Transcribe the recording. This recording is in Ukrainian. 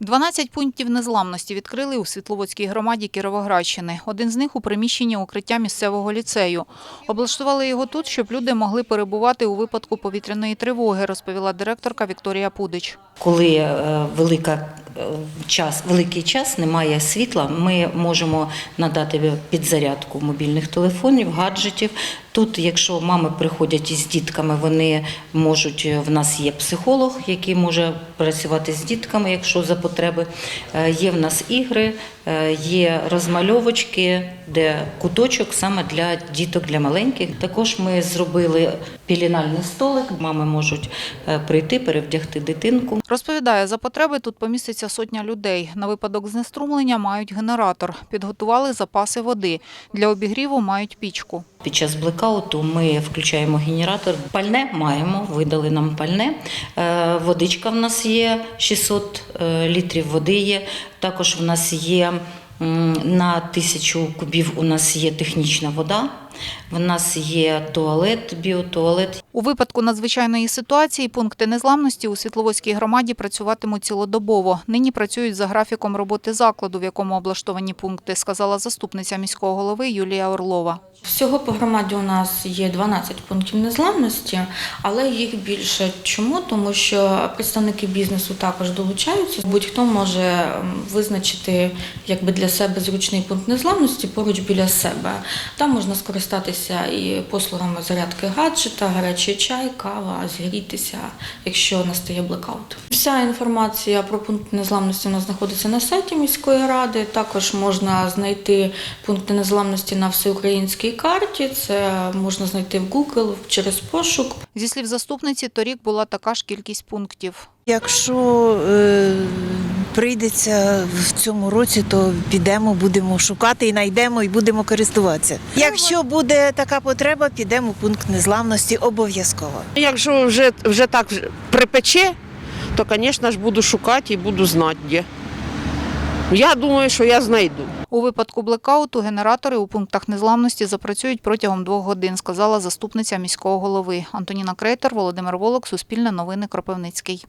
12 пунктів незламності відкрили у Світловодській громаді Кіровоградщини. Один з них у приміщенні укриття місцевого ліцею. Облаштували його тут, щоб люди могли перебувати у випадку повітряної тривоги, розповіла директорка Вікторія Пудич. Коли е, велика е, час, великий час немає світла, ми можемо надати підзарядку мобільних телефонів, гаджетів. Тут, якщо мами приходять із дітками, вони можуть. В нас є психолог, який може працювати з дітками, якщо за потреби. Е, Є в нас ігри, е, є розмальовочки, де куточок саме для діток, для маленьких. Також ми зробили пілінальний столик. Мами можуть е, прийти, перевдягти дитинку. Розповідає, за потреби тут поміститься сотня людей. На випадок знеструмлення мають генератор. Підготували запаси води. Для обігріву мають пічку. Під час блекауту ми включаємо генератор. Пальне маємо, видали нам пальне. Е, Водичка в нас є, 600 е, літрів води є. Також в нас є на тисячу кубів у нас є технічна вода. В нас є туалет, біотуалет. У випадку надзвичайної ситуації пункти незламності у Світловодській громаді працюватимуть цілодобово. Нині працюють за графіком роботи закладу, в якому облаштовані пункти, сказала заступниця міського голови Юлія Орлова. Всього по громаді у нас є 12 пунктів незламності, але їх більше. Чому? Тому що представники бізнесу також долучаються. Будь-хто може визначити якби для себе зручний пункт незламності поруч біля себе. Там можна скористатися і послугами зарядки гаджета, гарячий чай, кава, зігрітися, якщо настає блекаут. Вся інформація про пункт незламності у нас знаходиться на сайті міської ради. Також можна знайти пункти незламності на всеукраїнській карті. Це можна знайти в Google через пошук. Зі слів заступниці, торік була така ж кількість пунктів. Якщо е, прийдеться в цьому році, то підемо, будемо шукати і знайдемо, і будемо користуватися. Якщо буде така потреба, підемо в пункт незламності обов'язково. Якщо вже, вже так припече, то, звісно ж, буду шукати і буду знати, де. Я думаю, що я знайду. У випадку блекауту генератори у пунктах незламності запрацюють протягом двох годин, сказала заступниця міського голови. Антоніна Крейтер, Володимир Волок, Суспільне новини Кропивницький.